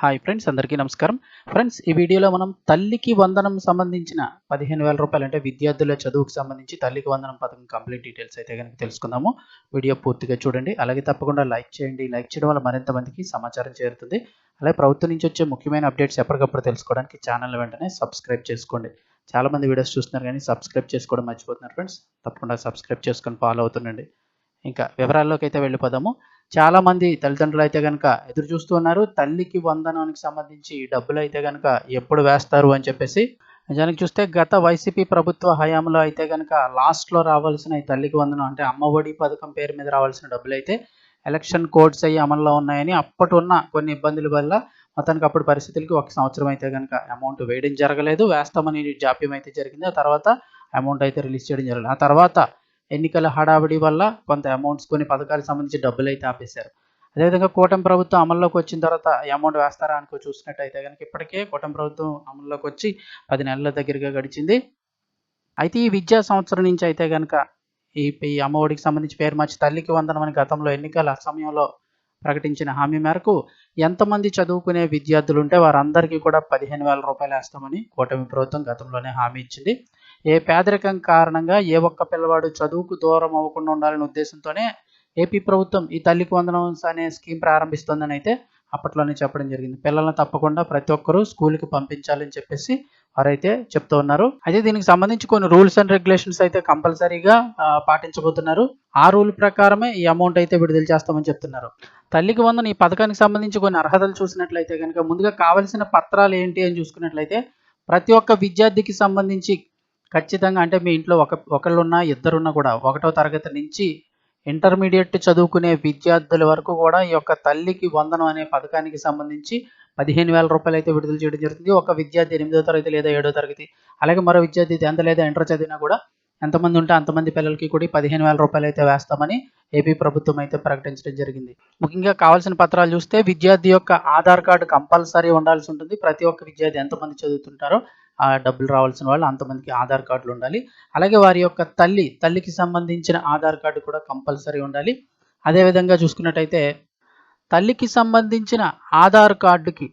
Hi friends అందరికీ నమస్కారం. Friends ఈ వీడియోలో మనం తల్లికి వందనం సంబంధించిన పదిహేను వేల రూపాయలు అంటే విద్యార్థుల చదువుకు సంబంధించి తల్లికి వందనం పథకం కంప్లీట్ డీటెయిల్స్ అయితే కనుక తెలుసుకుందాము. వీడియో పూర్తిగా చూడండి. అలాగే తప్పకుండా లైక్ చేయండి. లైక్ చేయడం వల్ల మరింత మందికి సమాచారం చేరుతుంది. అలాగే ప్రభుత్వం నుంచి వచ్చే ముఖ్యమైన అప్డేట్స్ ఎప్పటికప్పుడు తెలుసుకోవడానికి ఛానల్ వెంటనే సబ్స్క్రైబ్ చేసుకోండి. చాలామంది వీడియోస్ చూస్తున్నారు కానీ సబ్స్క్రైబ్ చేసుకోవడం మర్చిపోతున్నారు ఫ్రెండ్స్ తప్పకుండా సబ్స్క్రైబ్ చేసుకొని ఫాలో అవుతుండండి. ఇంకా వివరాల్లోకి అయితే వెళ్ళిపోదాము. చాలా మంది తల్లిదండ్రులు అయితే కనుక ఎదురు చూస్తూ ఉన్నారు. తల్లికి వందనానికి సంబంధించి డబ్బులు అయితే కనుక ఎప్పుడు వేస్తారు అని చెప్పేసి. నిజానికి చూస్తే గత వైసీపీ ప్రభుత్వ హయాంలో అయితే కనుక లాస్ట్లో రావాల్సిన ఈ తల్లికి వందనం అంటే అమ్మఒడి పథకం పేరు మీద రావాల్సిన డబ్బులు అయితే ఎలక్షన్ కోడ్స్ అయ్యి అమల్లో ఉన్నాయని అప్పటి ఉన్న కొన్ని ఇబ్బందుల వల్ల మొత్తానికి అప్పుడు పరిస్థితులకి ఒక సంవత్సరం అయితే కనుక అమౌంట్ వేయడం జరగలేదు. వేస్తామని జాప్యం అయితే జరిగింది. ఆ తర్వాత అమౌంట్ అయితే రిలీజ్ చేయడం జరగలేదు. ఆ తర్వాత ఎన్నికల హడావిడి వల్ల కొంత అమౌంట్స్ కొన్ని పథకాలకు సంబంధించి డబ్బులు అయితే ఆపేశారు. అదేవిధంగా కూటమి ప్రభుత్వం అమల్లోకి వచ్చిన తర్వాత అమౌంట్ వేస్తారా అనుకో చూసినట్టయితే కనుక ఇప్పటికే కూటమి ప్రభుత్వం అమల్లోకి వచ్చి పది నెలల దగ్గరగా గడిచింది. అయితే ఈ విద్యా సంవత్సరం నుంచి అయితే కనుక ఈ ఈ అమ్మఒడికి సంబంధించి పేరు మార్చి తల్లికి వందనం అని గతంలో ఎన్నికల సమయంలో ప్రకటించిన హామీ మేరకు ఎంతమంది చదువుకునే విద్యార్థులు ఉంటే వారందరికీ కూడా పదిహేను వేల రూపాయలు వేస్తామని కూటమి ప్రభుత్వం గతంలోనే హామీ ఇచ్చింది. ఏ పేదరికం కారణంగా ఏ ఒక్క పిల్లవాడు చదువుకు దూరం అవ్వకుండా ఉండాలనే ఉద్దేశంతోనే ఏపీ ప్రభుత్వం ఈ తల్లికి వందనం అనే స్కీమ్ ప్రారంభిస్తోందని అయితే అప్పట్లోనే చెప్పడం జరిగింది. పిల్లల్ని తప్పకుండా ప్రతి ఒక్కరూ స్కూల్కి పంపించాలని చెప్పేసి వారైతే చెప్తూ ఉన్నారు. అయితే దీనికి సంబంధించి కొన్ని రూల్స్ అండ్ రెగ్యులేషన్స్ అయితే కంపల్సరీగా పాటించబోతున్నారు. ఆ రూల్ ప్రకారమే ఈ అమౌంట్ అయితే విడుదల చేస్తామని చెప్తున్నారు. తల్లికి వందన ఈ పథకానికి సంబంధించి కొన్ని అర్హతలు చూసినట్లయితే కనుక ముందుగా కావలసిన పత్రాలు ఏంటి అని చూసుకున్నట్లయితే ప్రతి ఒక్క విద్యార్థికి సంబంధించి ఖచ్చితంగా అంటే మీ ఇంట్లో ఒక ఒకళ్ళున్నా ఇద్దరున్నా కూడా ఒకటో తరగతి నుంచి ఇంటర్మీడియట్ చదువుకునే విద్యార్థుల వరకు కూడా ఈ యొక్క తల్లికి వందనం అనే పథకానికి సంబంధించి పదిహేను వేల రూపాయలు అయితే విడుదల చేయడం జరుగుతుంది. ఒక విద్యార్థి ఎనిమిదో తరగతి లేదా ఏడో తరగతి అలాగే మరో విద్యార్థి టెన్త్ లేదా ఇంటర్ చదివినా కూడా ఎంతమంది ఉంటే అంతమంది పిల్లలకి కూడా పదిహేను వేల రూపాయలు అయితే వేస్తామని ఏపీ ప్రభుత్వం అయితే ప్రకటించడం జరిగింది. ముఖ్యంగా కావాల్సిన పత్రాలు చూస్తే విద్యార్థి యొక్క ఆధార్ కార్డు కంపల్సరీ ఉండాల్సి ఉంటుంది. ప్రతి ఒక్క విద్యార్థి ఎంతమంది చదువుతుంటారో ఆ డబ్బులు రావాల్సిన వాళ్ళు అంతమందికి ఆధార్ కార్డులు ఉండాలి. అలాగే వారి యొక్క తల్లి తల్లికి సంబంధించిన ఆధార్ కార్డు కూడా కంపల్సరీ ఉండాలి. అదేవిధంగా చూసుకున్నట్టయితే తల్లికి సంబంధించిన ఆధార్ కార్డుకి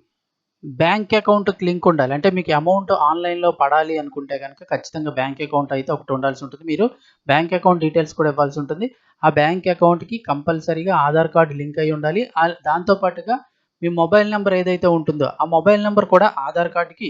బ్యాంక్ అకౌంట్కి లింక్ ఉండాలి. అంటే మీకు అమౌంట్ ఆన్లైన్లో పడాలి అనుకుంటే కనుక ఖచ్చితంగా బ్యాంక్ అకౌంట్ అయితే ఒకటి ఉండాల్సి ఉంటుంది. మీరు బ్యాంక్ అకౌంట్ డీటెయిల్స్ కూడా ఇవ్వాల్సి ఉంటుంది. ఆ బ్యాంక్ అకౌంట్కి కంపల్సరీగా ఆధార్ కార్డు లింక్ అయి ఉండాలి. దాంతోపాటుగా మీ మొబైల్ నెంబర్ ఏదైతే ఉంటుందో ఆ మొబైల్ నెంబర్ కూడా ఆధార్ కార్డుకి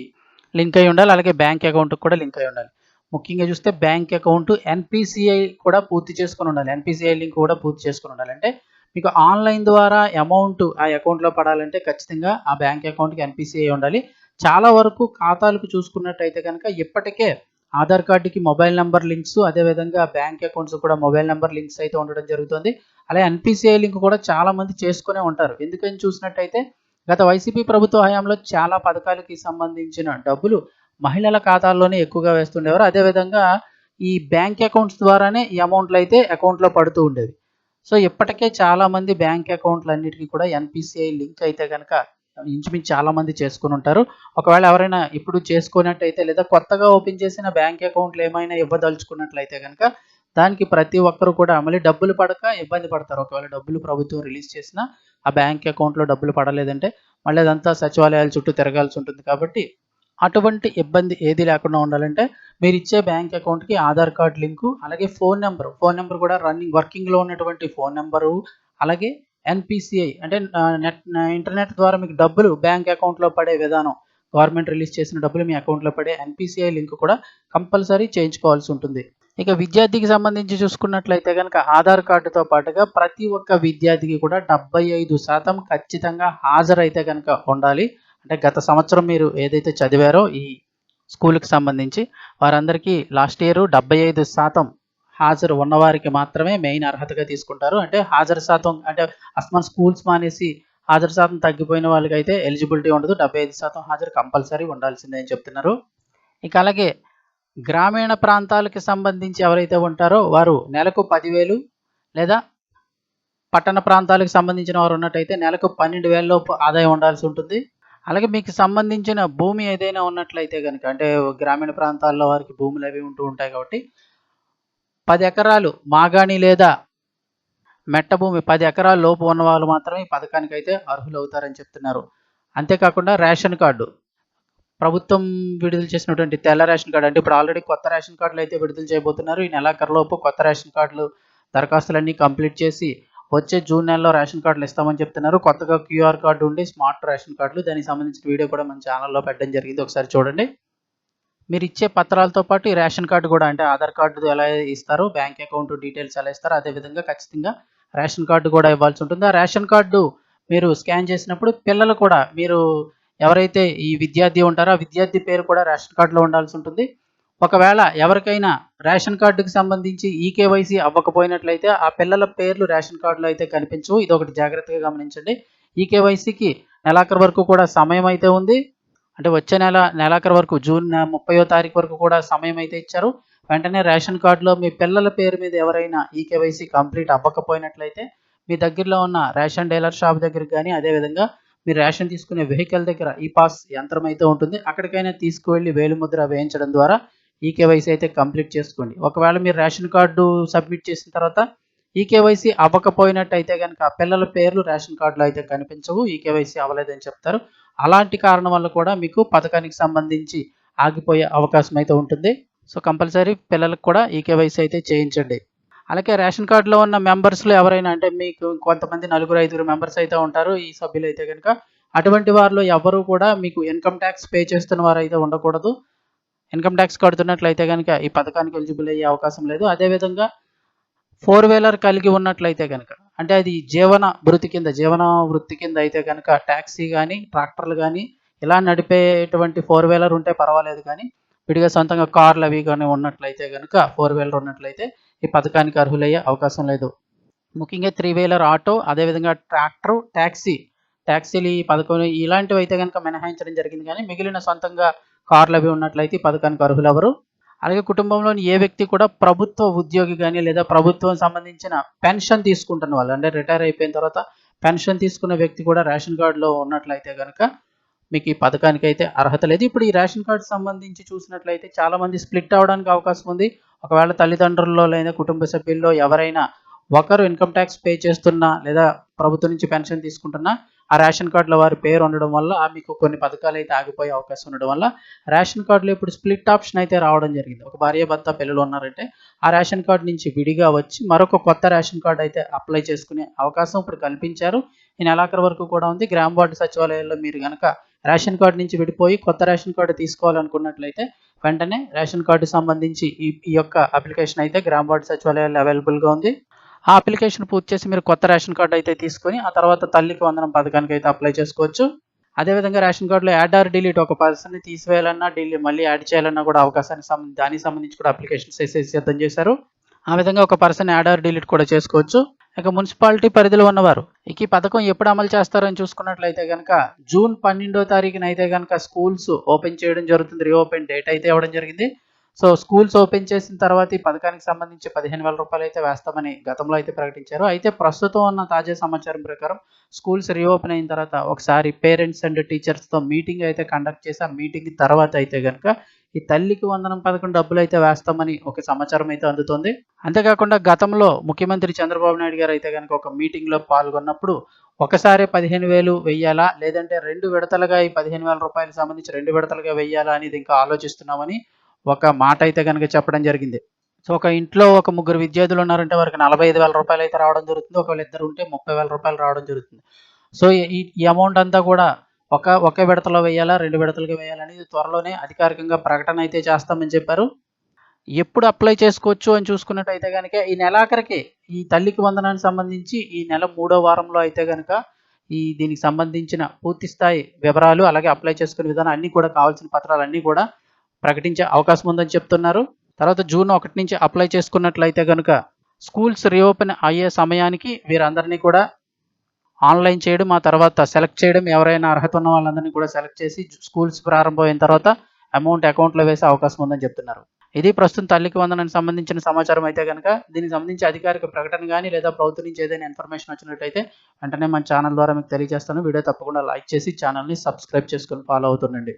లింక్ అయి ఉండాలి. అలాగే బ్యాంక్ అకౌంట్కి కూడా లింక్ అయి ఉండాలి. ముఖ్యంగా చూస్తే బ్యాంక్ అకౌంట్ ఎన్పిసిఐ కూడా పూర్తి చేసుకుని ఉండాలి. ఎన్పిసిఐ లింక్ కూడా పూర్తి చేసుకుని ఉండాలి. అంటే మీకు ఆన్లైన్ ద్వారా అమౌంట్ ఆ అకౌంట్లో పడాలంటే ఖచ్చితంగా ఆ బ్యాంక్ అకౌంట్కి ఎన్పిసిఐ ఉండాలి. చాలా వరకు ఖాతాలకు చూసుకున్నట్టయితే కనుక ఇప్పటికే ఆధార్ కార్డుకి మొబైల్ నెంబర్ లింక్స్ అదేవిధంగా బ్యాంక్ అకౌంట్స్ కూడా మొబైల్ నెంబర్ లింక్స్ అయితే ఉండడం జరుగుతుంది. అలాగే ఎన్పిసిఐ లింక్ కూడా చాలా మంది చేసుకునే ఉంటారు. ఎందుకని చూసినట్టయితే గత వైసీపీ ప్రభుత్వ హయాంలో చాలా పథకాలకి సంబంధించిన డబ్బులు మహిళల ఖాతాల్లోనే ఎక్కువగా వేస్తుండేవారు. అదేవిధంగా ఈ బ్యాంక్ అకౌంట్స్ ద్వారానే ఈ అమౌంట్లు అయితే అకౌంట్లో పడుతూ ఉండేవి. సో ఇప్పటికే చాలా మంది బ్యాంక్ అకౌంట్లు అన్నిటికీ కూడా ఎన్పిసిఐ లింక్ అయితే కనుక ఇంచుమించు చాలా మంది చేసుకుని ఉంటారు. ఒకవేళ ఎవరైనా ఇప్పుడు చేసుకున్నట్టయితే లేదా కొత్తగా ఓపెన్ చేసిన బ్యాంక్ అకౌంట్లు ఏమైనా ఇవ్వదలుచుకున్నట్లయితే కనుక దానికి ప్రతి ఒక్కరు కూడా మళ్ళీ డబ్బులు పడక ఇబ్బంది పడతారు. ఒకవేళ డబ్బులు ప్రభుత్వం రిలీజ్ చేసినా ఆ బ్యాంక్ అకౌంట్లో డబ్బులు పడలేదంటే మళ్ళీ అదంతా సచివాలయాల చుట్టూ తిరగాల్సి ఉంటుంది. కాబట్టి అటువంటి ఇబ్బంది ఏది లేకుండా ఉండాలంటే మీరు ఇచ్చే బ్యాంక్ అకౌంట్కి ఆధార్ కార్డ్ లింకు అలాగే ఫోన్ నెంబర్. ఫోన్ నెంబర్ కూడా రన్నింగ్ వర్కింగ్లో ఉన్నటువంటి ఫోన్ నెంబరు అలాగే ఎన్పిసిఐ అంటే నెట్ ఇంటర్నెట్ ద్వారా మీకు డబ్బులు బ్యాంక్ అకౌంట్లో పడే విధానం. గవర్నమెంట్ రిలీజ్ చేసిన డబ్బులు మీ అకౌంట్లో పడే ఎన్పిసిఐ లింక్ కూడా కంపల్సరీ చేయించుకోవాల్సి ఉంటుంది. ఇక విద్యార్థికి సంబంధించి చూసుకున్నట్లయితే కనుక ఆధార్ కార్డుతో పాటుగా ప్రతి ఒక్క విద్యార్థికి కూడా డెబ్బై ఐదు శాతం ఖచ్చితంగా హాజరైతే కనుక ఉండాలి. అంటే గత సంవత్సరం మీరు ఏదైతే చదివారో ఈ స్కూల్కి సంబంధించి వారందరికీ లాస్ట్ ఇయర్ డెబ్బై ఐదు శాతం హాజరు ఉన్నవారికి మాత్రమే మెయిన్ అర్హతగా తీసుకుంటారు. అంటే హాజరు శాతం అంటే అస్మాన్ స్కూల్స్ మానేసి హాజరు శాతం తగ్గిపోయిన వాళ్ళకైతే అయితే ఎలిజిబిలిటీ ఉండదు. డెబ్బై ఐదు శాతం హాజరు కంపల్సరీ ఉండాల్సిందే అని చెప్తున్నారు. ఇక అలాగే గ్రామీణ ప్రాంతాలకు సంబంధించి ఎవరైతే ఉంటారో వారు నెలకు పదివేలు లేదా పట్టణ ప్రాంతాలకు సంబంధించిన వారు ఉన్నట్టయితే నెలకు పన్నెండు వేల లోపు ఆదాయం ఉండాల్సి ఉంటుంది. అలాగే మీకు సంబంధించిన భూమి ఏదైనా ఉన్నట్లయితే కనుక అంటే గ్రామీణ ప్రాంతాల్లో వారికి భూములు అవి ఉంటూ ఉంటాయి కాబట్టి పది ఎకరాలు మాగాణి లేదా మెట్ట భూమి పది ఎకరాల లోపు ఉన్న వాళ్ళు మాత్రమే ఈ పథకానికి అయితే అర్హులు అవుతారని చెప్తున్నారు. అంతేకాకుండా రేషన్ కార్డు. ప్రభుత్వం విడుదల చేసినటువంటి తెల్ల రేషన్ కార్డు అంటే ఇప్పుడు ఆల్రెడీ కొత్త రేషన్ కార్డులు అయితే విడుదల చేయబోతున్నారు. ఈ నెలాఖరులోపు కొత్త రేషన్ కార్డులు దరఖాస్తులన్నీ కంప్లీట్ చేసి వచ్చే జూన్ నెలలో రేషన్ కార్డులు ఇస్తామని చెప్తున్నారు. కొత్తగా క్యూఆర్ కార్డు ఉండి స్మార్ట్ రేషన్ కార్డులు దానికి సంబంధించిన వీడియో కూడా మన ఛానల్లో పెట్టడం జరిగింది. ఒకసారి చూడండి. మీరు ఇచ్చే పత్రాలతో పాటు ఈ రేషన్ కార్డు కూడా అంటే ఆధార్ కార్డు ఎలా ఇస్తారు బ్యాంక్ అకౌంట్ డీటెయిల్స్ ఎలా ఇస్తారో అదేవిధంగా ఖచ్చితంగా రేషన్ కార్డు కూడా ఇవ్వాల్సి ఉంటుంది. ఆ రేషన్ కార్డు మీరు స్కాన్ చేసినప్పుడు పిల్లలు కూడా మీరు ఎవరైతే ఈ విద్యార్థి ఉంటారో ఆ విద్యార్థి పేరు కూడా రేషన్ కార్డులో ఉండాల్సి ఉంటుంది. ఒకవేళ ఎవరికైనా రేషన్ కార్డుకి సంబంధించి ఈకేవైసీ అవ్వకపోయినట్లయితే ఆ పిల్లల పేర్లు రేషన్ కార్డులో అయితే కనిపించవు. ఇది ఒకటి జాగ్రత్తగా గమనించండి. ఈకేవైసీకి నెలాఖరు వరకు కూడా సమయం అయితే ఉంది. అంటే వచ్చే నెల నెలాఖరు వరకు జూన్ ముప్పయో తారీఖు వరకు కూడా సమయం అయితే ఇచ్చారు. వెంటనే రేషన్ కార్డులో మీ పిల్లల పేరు మీద ఎవరైనా ఈకేవైసీ కంప్లీట్ అవ్వకపోయినట్లయితే మీ దగ్గరలో ఉన్న రేషన్ డీలర్ షాప్ దగ్గరికి కానీ అదేవిధంగా మీరు రేషన్ తీసుకునే వెహికల్ దగ్గర ఈ పాస్ యంత్రం అయితే ఉంటుంది. అక్కడికైనా తీసుకువెళ్ళి వేలిముద్ర వేయించడం ద్వారా ఈ కేవైసీ అయితే కంప్లీట్ చేసుకోండి. ఒకవేళ మీరు రేషన్ కార్డు సబ్మిట్ చేసిన తర్వాత ఈ కేవైసీ అవ్వకపోయినట్టయితే కనుక పిల్లల పేర్లు రేషన్ కార్డులో అయితే కనిపించవు. ఈ కేవైసీ అవ్వలేదని చెప్తారు. అలాంటి కారణం వల్ల కూడా మీకు పథకానికి సంబంధించి ఆగిపోయే అవకాశం అయితే ఉంటుంది. సో కంపల్సరీ పిల్లలకు కూడా ఈ కేవైసీ అయితే చేయించండి. అలాగే రేషన్ కార్డులో ఉన్న మెంబర్స్లో ఎవరైనా అంటే మీకు కొంతమంది నలుగురు ఐదుగురు మెంబర్స్ అయితే ఉంటారు ఈ సభ్యులు అయితే కనుక అటువంటి వారిలో ఎవరు కూడా మీకు ఇన్కమ్ ట్యాక్స్ పే చేస్తున్న వారు అయితే ఉండకూడదు. ఇన్కమ్ ట్యాక్స్ కడుతున్నట్లయితే కనుక ఈ పథకానికి ఎలిజిబుల్ అయ్యే అవకాశం లేదు. అదేవిధంగా ఫోర్ వీలర్ కలిగి ఉన్నట్లయితే కనుక అంటే అది జీవన వృత్తి కింద జీవన వృత్తి కింద అయితే కనుక ట్యాక్సీ కానీ ట్రాక్టర్లు కానీ ఇలా నడిపేటువంటి ఫోర్ వీలర్ ఉంటే పర్వాలేదు కానీ విడిగా సొంతంగా కార్లు అవి కానీ ఉన్నట్లయితే కనుక ఫోర్ వీలర్ ఉన్నట్లయితే ఈ పథకానికి అర్హులయ్యే అవకాశం లేదు. ముఖ్యంగా త్రీ వీలర్ ఆటో అదేవిధంగా ట్రాక్టర్ ట్యాక్సీ ట్యాక్సీలు ఈ పథకం ఇలాంటివి అయితే కనుక మినహాయించడం జరిగింది కానీ మిగిలిన సొంతంగా కార్లు అవి ఉన్నట్లయితే ఈ పథకానికి అర్హులు ఎవరు అలాగే కుటుంబంలోని ఏ వ్యక్తి కూడా ప్రభుత్వ ఉద్యోగి కానీ లేదా ప్రభుత్వం సంబంధించిన పెన్షన్ తీసుకుంటున్న వాళ్ళు అంటే రిటైర్ అయిపోయిన తర్వాత పెన్షన్ తీసుకున్న వ్యక్తి కూడా రేషన్ కార్డులో ఉన్నట్లయితే కనుక మీకు ఈ పథకానికి అయితే అర్హత లేదు. ఇప్పుడు ఈ రేషన్ కార్డు సంబంధించి చూసినట్లయితే చాలా మంది స్ప్లిట్ అవడానికి అవకాశం ఉంది. ఒకవేళ తల్లిదండ్రుల్లో లేదా కుటుంబ సభ్యుల్లో ఎవరైనా ఒకరు ఇన్కమ్ ట్యాక్స్ పే చేస్తున్నా లేదా ప్రభుత్వం నుంచి పెన్షన్ తీసుకుంటున్నా ఆ రేషన్ కార్డులో వారి పేరు ఉండడం వల్ల ఆ మీకు కొన్ని పథకాలు అయితే ఆగిపోయే అవకాశం ఉండడం వల్ల రేషన్ కార్డులో ఇప్పుడు స్ప్లిట్ ఆప్షన్ అయితే రావడం జరిగింది. ఒక భార్య భర్త పిల్లలు ఉన్నారంటే ఆ రేషన్ కార్డు నుంచి విడిగా వచ్చి మరొక కొత్త రేషన్ కార్డు అయితే అప్లై చేసుకునే అవకాశం ఇప్పుడు కల్పించారు. ఈ నెలాఖరు వరకు కూడా ఉంది. గ్రామ వార్డు సచివాలయాల్లో మీరు కనుక రేషన్ కార్డు నుంచి విడిపోయి కొత్త రేషన్ కార్డు తీసుకోవాలనుకున్నట్లయితే వెంటనే రేషన్ కార్డు సంబంధించి ఈ ఈ యొక్క అప్లికేషన్ అయితే గ్రామ వార్డు సచివాలయాల్లో అవైలబుల్గా ఉంది. ఆ అప్లికేషన్ పూర్తి చేసి మీరు కొత్త రేషన్ కార్డు అయితే తీసుకొని ఆ తర్వాత తల్లికి వందనం పథకానికి అయితే అప్లై చేసుకోవచ్చు. అదేవిధంగా రేషన్ కార్డులో యాడ్ ఆర్ డిలీట్ ఒక పర్సన్ని తీసివేయాలన్నా డిలీ మళ్ళీ యాడ్ చేయాలన్నా కూడా అవకాశానికి సంబంధించి దానికి సంబంధించి కూడా అప్లికేషన్స్ అయితే సిద్ధం చేశారు. ఆ విధంగా ఒక పర్సన్ యాడ్ ఆర్ డిలీట్ కూడా చేసుకోవచ్చు. ఇక మున్సిపాలిటీ పరిధిలో ఉన్నవారు. ఇక ఈ పథకం ఎప్పుడు అమలు చేస్తారని చూసుకున్నట్లయితే కనుక జూన్ పన్నెండో తారీఖున అయితే కనుక స్కూల్స్ ఓపెన్ చేయడం జరుగుతుంది. రీఓపెన్ డేట్ అయితే ఇవ్వడం జరిగింది. సో స్కూల్స్ ఓపెన్ చేసిన తర్వాత ఈ పథకానికి సంబంధించి పదిహేను వేల రూపాయలు అయితే వేస్తామని గతంలో అయితే ప్రకటించారు. అయితే ప్రస్తుతం ఉన్న తాజా సమాచారం ప్రకారం స్కూల్స్ రీఓపెన్ అయిన తర్వాత ఒకసారి పేరెంట్స్ అండ్ టీచర్స్తో మీటింగ్ అయితే కండక్ట్ చేసి ఆ మీటింగ్ తర్వాత అయితే కనుక ఈ తల్లికి వందనం పథకం డబ్బులు అయితే వేస్తామని ఒక సమాచారం అయితే అందుతుంది. అంతేకాకుండా గతంలో ముఖ్యమంత్రి చంద్రబాబు నాయుడు గారు అయితే కనుక ఒక మీటింగ్లో పాల్గొన్నప్పుడు ఒకసారి పదిహేను వేలు వెయ్యాలా? లేదంటే రెండు విడతలుగా ఈ పదిహేను వేల రూపాయలకు సంబంధించి రెండు విడతలుగా వెయ్యాలా అనేది ఇంకా ఆలోచిస్తున్నామని ఒక మాట అయితే కనుక చెప్పడం జరిగింది. సో ఒక ఇంట్లో ఒక ముగ్గురు విద్యార్థులు ఉన్నారంటే వారికి నలభై ఐదు వేల రూపాయలు అయితే రావడం జరుగుతుంది. ఒకవేళ ఇద్దరు ఉంటే ముప్పై వేల రూపాయలు రావడం జరుగుతుంది. సో ఈ అమౌంట్ అంతా కూడా ఒక ఒకే విడతలో వేయాలా రెండు విడతలుగా వేయాలనేది త్వరలోనే అధికారికంగా ప్రకటన అయితే చేస్తామని చెప్పారు. ఎప్పుడు అప్లై చేసుకోవచ్చు అని చూసుకున్నట్టయితే కనుక ఈ నెలాఖరికి ఈ తల్లికి వందనానికి సంబంధించి ఈ నెల మూడో వారంలో అయితే కనుక ఈ దీనికి సంబంధించిన పూర్తి స్థాయి వివరాలు అలాగే అప్లై చేసుకునే విధానం అన్నీ కూడా కావాల్సిన పత్రాలు అన్నీ కూడా ప్రకటించే అవకాశం ఉందని చెప్తున్నారు. తర్వాత జూన్ ఒకటి నుంచి అప్లై చేసుకున్నట్లయితే కనుక స్కూల్స్ రీఓపెన్ అయ్యే సమయానికి వీరందరినీ కూడా ఆన్లైన్ చేయడం ఆ తర్వాత సెలెక్ట్ చేయడం ఎవరైనా అర్హత ఉన్న వాళ్ళందరినీ కూడా సెలెక్ట్ చేసి స్కూల్స్ ప్రారంభమైన తర్వాత అమౌంట్ అకౌంట్లో వేసే అవకాశం ఉందని చెప్తున్నారు. ఇది ప్రస్తుతం తల్లికి వందనానికి సంబంధించిన సమాచారం అయితే కనుక దీనికి సంబంధించి అధికారిక ప్రకటన కానీ లేదా ప్రభుత్వం నుంచి ఏదైనా ఇన్ఫర్మేషన్ వచ్చినట్టయితే వెంటనే మన ఛానల్ ద్వారా మీకు తెలియజేస్తాను. వీడియో తప్పకుండా లైక్ చేసి ఛానల్ని సబ్స్క్రైబ్ చేసుకొని ఫాలో అవుతుండండి.